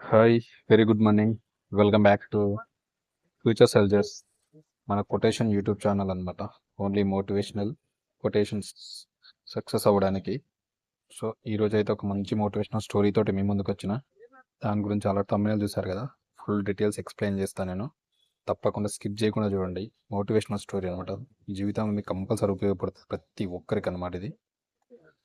Hi very good morning welcome back to future sellers మన quotation YouTube channel అనమాట only motivational quotations success అవ్వడానికి. So ఈరోజు అయితే ఒక మంచి మోటివేషనల్ స్టోరీ తోటి మీ ముందుకు వచ్చిన. దాని గురించి అలా తమ్మినలు చూసారు కదా. ఫుల్ డీటెయిల్స్ ఎక్స్ప్లెయిన్ చేస్తాను నేను. తప్పకుండా స్కిప్ చేయకుండా చూడండి. మోటివేషనల్ స్టోరీ అనమాట జీవితంలో మీకు కంపల్సరీ ఉపయోగపడుతుంది ప్రతి ఒక్కరికి అనమాట ఇది.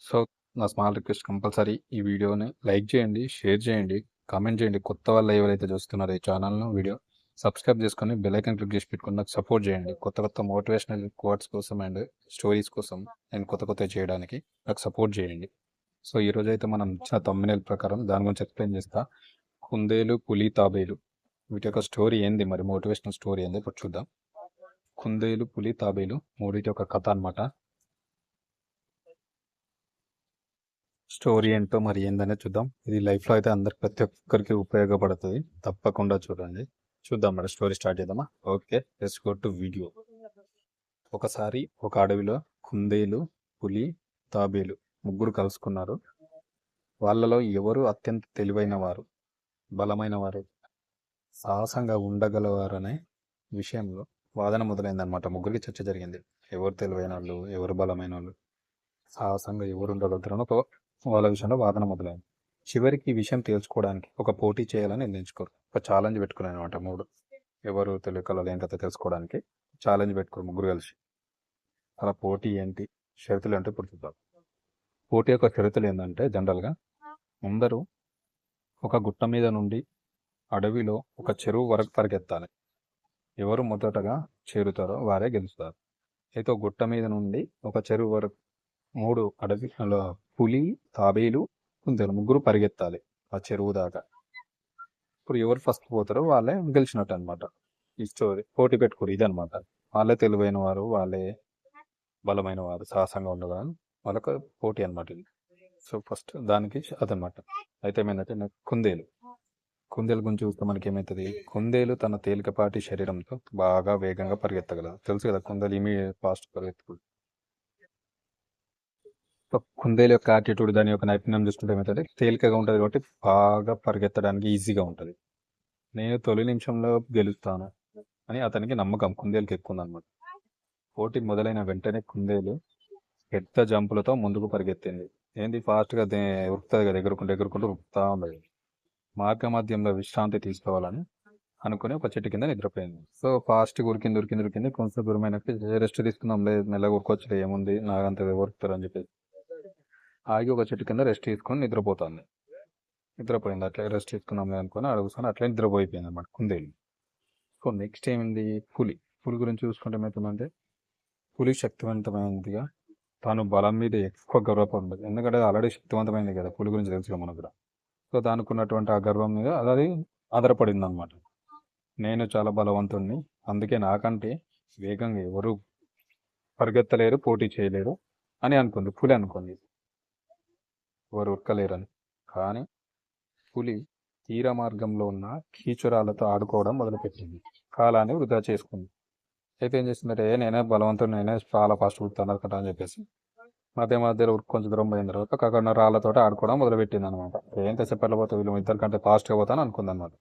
సో నా స్మాల్ రిక్వెస్ట్ కంపల్సరీ ఈ వీడియోని లైక్ చేయండి షేర్ చేయండి. కామెంట్ చేయండి. కొత్త వాళ్ళు ఎవరైతే చూస్తున్నారో ఈ ఛానల్ను వీడియో సబ్స్క్రైబ్ చేసుకొని బెల్ క్లిక్ చేసి పెట్టుకుని నాకు సపోర్ట్ చేయండి. కొత్త కొత్త మోటివేషనల్ కోట్స్ కోసం అండ్ స్టోరీస్ కోసం నేను కొత్త కొత్త చేయడానికి నాకు సపోర్ట్ చేయండి. సో ఈరోజు అయితే మనం ఇచ్చిన తమ్మినేల ప్రకారం దాని గురించి ఎక్స్ప్లెయిన్ చేస్తా. కుందేలు పులి తాబేలు. వీటి యొక్క స్టోరీ ఏంది? మరి మోటివేషనల్ స్టోరీ ఏంది? ఇప్పుడు చూద్దాం. కుందేలు పులి తాబేలు మూడింటి యొక్క కథ అనమాట స్టోరీ ఏంటో మరి ఏందనే చూద్దాం. ఇది లైఫ్లో అయితే అందరికి ప్రతి ఒక్కరికి ఉపయోగపడుతుంది. తప్పకుండా చూడండి. చూద్దాం మరి స్టోరీ స్టార్ట్ చేద్దామా? Okay let's go to video. ఒకసారి ఒక అడవిలో కుందేలు పులి తాబేలు ముగ్గురు కలుసుకున్నారు. వాళ్ళలో ఎవరు అత్యంత తెలివైన వారు బలమైన వారు సాహసంగా ఉండగలవారనే విషయంలో వాదన మొదలైందనమాట ముగ్గురికి చర్చ జరిగింది. ఎవరు తెలివైన వాళ్ళు ఎవరు బలమైన వాళ్ళు సాహసంగా ఎవరు ఉండగలుగుతారని ఒక వాళ్ళ విషయంలో వాదన మొదలైంది. చివరికి ఈ విషయం తెలుసుకోవడానికి ఒక పోటీ చేయాలని నిర్ణయించుకోరు ఒక ఛాలెంజ్ పెట్టుకున్నాను అనమాట మూడు. ఎవరు తెలియకలలు ఏంటో తెలుసుకోవడానికి ఛాలెంజ్ పెట్టుకోరు ముగ్గురు కలిసి. అలా పోటీ ఏంటి? షరతులు అంటే ఇప్పుడు చూద్దాం పోటీ యొక్క షరతులు ఏంటంటే జనరల్గా అందరూ ఒక గుట్ట మీద నుండి అడవిలో ఒక చెరువు వరకు పరిగెత్తాలి. ఎవరు మొదటగా చేరుతారో వారే గెలుస్తారు. అయితే ఒక గుట్ట మీద నుండి ఒక చెరువు వరకు మూడు అడవి పులి తాబేలు కుందేలు ముగ్గురు పరిగెత్తాలి ఆ చెరువు దాకా. ఇప్పుడు ఎవరు ఫస్ట్ పోతారో వాళ్ళే గెలిచినట్టు అనమాట ఈ స్టోరీ పోటీ పెట్టుకోరు ఇదనమాట వాళ్ళే తెలివైన వారు వాళ్ళే బలమైన వారు సాహసంగా ఉండగలని వాళ్ళకు పోటీ అనమాట ఇది. సో ఫస్ట్ దానికి అదనమాట అయితే ఏమైందంటే నాకు కుందేలు. కుందేలు గురించి చూస్తే మనకి ఏమవుతుంది కుందేలు తన తేలికపాటి శరీరంతో బాగా వేగంగా పరిగెత్తగలదు. తెలుసు కదా కుందేలు ఇమీ ఫాస్ట్ పరిగెత్తు కుందేలు యొక్క యాటిట్యూడ్ దాని యొక్క నైపుణ్యం చూసుకుంటే ఏమవుతుంది? తేలికగా ఉంటుంది కాబట్టి బాగా పరిగెత్తడానికి ఈజీగా ఉంటుంది. నేను తొలి నిమిషంలో గెలుస్తాను అని అతనికి నమ్మకం. కుందేలుకి ఎక్కువ ఉందన్నమాట పోటీ మొదలైన వెంటనే కుందేలు పెద్ద జంపులతో ముందుకు పరిగెత్తింది. ఏంది? ఫాస్ట్గా ఉరుకుతుంది కదా ఎగురుకుంటూ ఎగురుకుంటూ ఉరుకుతా ఉండదు మార్గ మధ్యంలో విశ్రాంతి తీసుకోవాలని అనుకుని ఒక చెట్టు కింద నిద్రపోయింది. సో ఫాస్ట్ ఉరికింది ఉరికింది ఉరికింది కొంచెం దూరమైనకి రెస్ట్ తీసుకుందాం లేదు మెల్లగా ఉరుకోవచ్చు ఏముంది? నాకంత ఉరుకుతారు అని చెప్పేసి. ఆగి ఒక చెట్టు కింద రెస్ట్ తీసుకొని నిద్రపోతుంది. నిద్రపోయింది. అట్లా రెస్ట్ తీసుకున్నాం అనుకుని అడుగుతాను అట్లా నిద్రపోయిపోయింది అనమాట కుందేలు. సో నెక్స్ట్ ఏమైంది? పులి. పులి గురించి చూసుకుంటే ఏమవుతుందంటే పులి శక్తివంతమైనదిగా తాను బలం మీద ఎక్కువ గర్వపడింది ఎందుకంటే అది ఆల్రెడీ శక్తివంతమైంది కదా పులి గురించి తెలుసుగా మనకు కూడా. సో దానికి ఉన్నటువంటి ఆ గర్వం మీద అది ఆధారపడింది అనమాట నేను చాలా బలవంతుణ్ణి. అందుకే నాకంటే వేగంగా ఎవరు పరిగెత్తలేరు పోటీ చేయలేరు అని అనుకుంది. పులి అనుకుంది. ఎవరు ఉరకలేరని. కానీ పులి తీర మార్గంలో ఉన్న కీచురాలతో ఆడుకోవడం మొదలుపెట్టింది. కాలాన్ని వృధా చేసుకుంది. అయితే ఏం చేసిందంటే నేనే బలవంతుడు నేనే చాలా ఫాస్ట్ ఉడుతున్నారు కదా అని చెప్పేసి మధ్య మధ్యలో ఉరికి కొంచెం దూరం పోయిన తర్వాత కాకుండా రాళ్ళతో ఆడుకోవడం మొదలుపెట్టింది అనమాట ఏం తెస్తే పోతే వీళ్ళు ఇద్దరు కంటే ఫాస్ట్గా పోతాను అనుకుందన్నమాట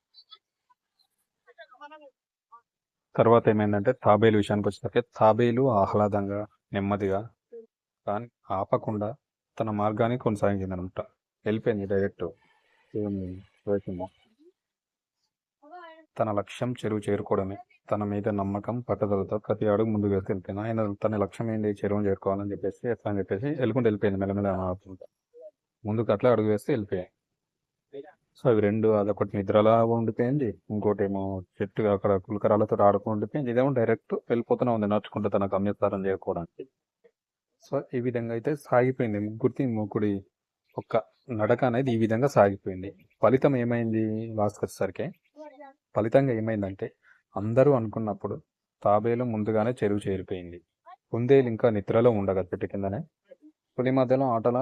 తర్వాత ఏమైందంటే తాబేలు విషయానికి వచ్చేసరికి తాబేలు ఆహ్లాదంగా నెమ్మదిగా కానీ ఆపకుండా తన మార్గాన్ని కొనసాగించిందనమాట. వెళ్ళిపోయింది డైరెక్ట్ తన లక్ష్యం చెరువు చేరుకోవడమే. తన మీద నమ్మకం పట్టుదలతో ప్రతి అడుగు ముందుకు వేసి వెళ్ళిపోయింది. ఆయన తన లక్ష్యం ఏంటి చెరువును చేరుకోవాలని చెప్పేసి ఎట్లా అని చెప్పేసి వెళ్ళుకుంటూ వెళ్ళిపోయింది మెల్లమెల్ల ఆడుకుంటా ముందుకు అట్లా అడుగు వేస్తే వెళ్ళిపోయాయి. సో అవి రెండు అదొకటి నిద్రలా ఉండిపోయింది. ఇంకోటి ఏమో చెట్టు అక్కడ కులకరాలతో ఆడుకుండిపోయింది ఇదేమో డైరెక్ట్ వెళ్ళిపోతూనే ఉంది. నడుచుకుంటూ తన గమ్యస్థానం చేరుకోవడానికి. సో ఈ విధంగా అయితే సాగిపోయింది. ముగ్గురిది ముగ్గురి ఒక్క నడక అనేది ఈ విధంగా సాగిపోయింది. ఫలితం ఏమైంది లాస్ట్కి వచ్చేసరికి ఫలితంగా ఏమైందంటే అందరూ అనుకున్నప్పుడు తాబేలు ముందుగానే చెరువు చేరిపోయింది. కుందేలు ఇంకా నిద్రలో ఉండగా చెట్టు కిందనే. పులి మధ్యలో ఆటల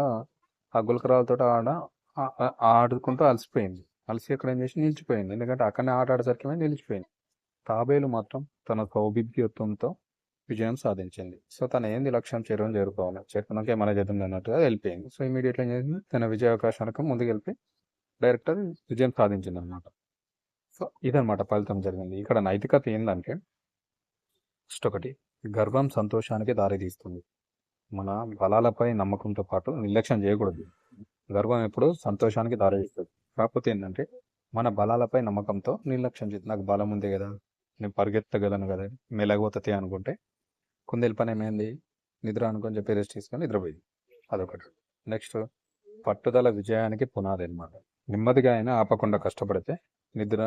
ఆ గులకరాలతో ఆడ ఆడుకుంటూ అలసిపోయింది. అలసి అక్కడ ఏం చేసి నిలిచిపోయింది. ఎందుకంటే అక్కడనే ఆట ఆడేసరికి నిలిచిపోయింది. తాబేలు మాత్రం తన సౌభిభ్యత్వంతో విజయం సాధించింది. సో తను ఏంది లక్ష్యం చేరువని చేరుకోవాలి చేరుకున్నాక మన చేద్దాం అన్నట్టుగా వెళ్ళిపోయింది. సో ఇమీడియట్గా ఏం చేసింది తన విజయ అవకాశానికి ముందుకు వెళ్ళిపోయి విజయం సాధించింది అనమాట సో ఇదనమాట ఫలితం జరిగింది. ఇక్కడ నైతికత ఏంటంటే ఫస్ట్ ఒకటి గర్వం సంతోషానికి దారితీస్తుంది. మన బలాలపై నమ్మకంతో పాటు నిర్లక్ష్యం చేయకూడదు. గర్వం ఎప్పుడు సంతోషానికి దారి తీస్తుంది కాకపోతే ఏంటంటే మన బలాలపై నమ్మకంతో నిర్లక్ష్యం చేస్తుంది. నాకు బలం ఉంది కదా నేను పరిగెత్తగలను కదా మెలగపోతుంది అనుకుంటే కుందేలు పని ఏమైంది? నిద్ర అనుకొని చెప్పి రెస్ట్ తీసుకొని నిద్రపోయింది. అదొకటి. నెక్స్ట్ పట్టుదల విజయానికి పునాది అనమాట నెమ్మదిగా అయినా ఆపకుండా కష్టపడితే నిద్ర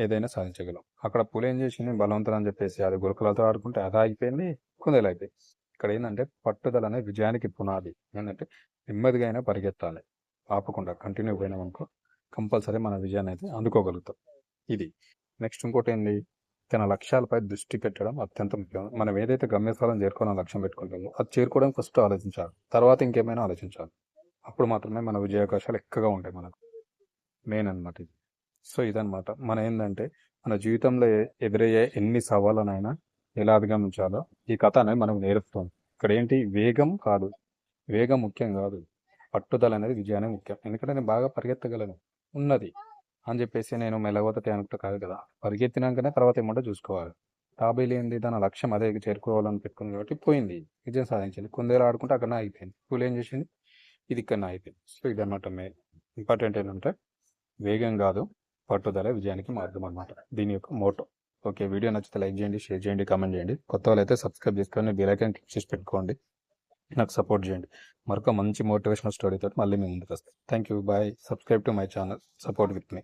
ఏదైనా సాధించగలం. అక్కడ పులి ఏం చేసింది? బలవంతం అని చెప్పేసి అది గురుకులతో ఆడుకుంటే అది అయిపోయింది. కుందేలు అయిపోయింది. ఇక్కడ ఏంటంటే పట్టుదల అనేది విజయానికి పునాది. ఏంటంటే నెమ్మదిగా అయినా పరిగెత్తాలి. ఆపకుండా కంటిన్యూ పోయినామనుకో కంపల్సరీ మన విజయాన్ని అయితే అందుకోగలుగుతాం. ఇది. నెక్స్ట్ ఇంకోటి ఏంది? తన లక్ష్యాలపై దృష్టి పెట్టడం అత్యంత ముఖ్యం. మనం ఏదైతే గమ్యస్థానం చేరుకోవాలని లక్ష్యం పెట్టుకుంటామో అది చేరుకోవడానికి ఫస్ట్ ఆలోచించాలి. తర్వాత ఇంకేమైనా ఆలోచించాలి. అప్పుడు మాత్రమే మన విజయావకాశాలు ఎక్కువగా ఉంటాయి మనకు. మెయిన్ అనమాట ఇది. సో ఇదనమాట మన ఏంటంటే మన జీవితంలో ఎదురయ్యే ఎన్ని సవాళ్ళనైనా ఎలా అధిగమించాలో ఈ కథ అనేది మనకు నేర్పుతుంది. ఇక్కడ ఏంటి వేగం కాదు. వేగం ముఖ్యం కాదు. పట్టుదల అనేది విజయాన్ని ముఖ్యం. ఎందుకంటే నేను బాగా పరిగెత్తగలను. ఉన్నది. అని చెప్పేసి నేను మెలగొతతే అనుకుంటా కాదు కదా. పరిగెత్తినాకనే తర్వాత ఏమంటో చూసుకోవాలి. తాబేలు ఏంది? దాని లక్ష్యం అదే చేరుకోవాలని పెట్టుకుంది కాబట్టి పోయింది. విజయం సాధించింది. కుందేలు ఆడుకుంటే అక్కడ అయిపోయింది. పూలు ఏం చేసింది? ఇది ఇక్కడ అయిపోయింది. సో ఇదన్నమాట మెయిన్. ఇంపార్టెంట్ ఏంటంటే వేగం కాదు పట్టుదల విజయానికి మార్గం అనమాట దీని యొక్క మోటో. ఓకే వీడియో నచ్చితే లైక్ చేయండి షేర్ చేయండి కామెంట్ చేయండి. కొత్త వాళ్ళు అయితే సబ్స్క్రైబ్ చేసుకొని బెల్ ఐకాన్ క్లిక్ చేసి పెట్టుకోండి. నాకు సపోర్ట్ చేయండి. మరొక మంచి మోటివేషనల్ స్టోరీ తోటి మళ్ళీ మీ ముందుకు వస్తాం thank you bye subscribe to my channel support with me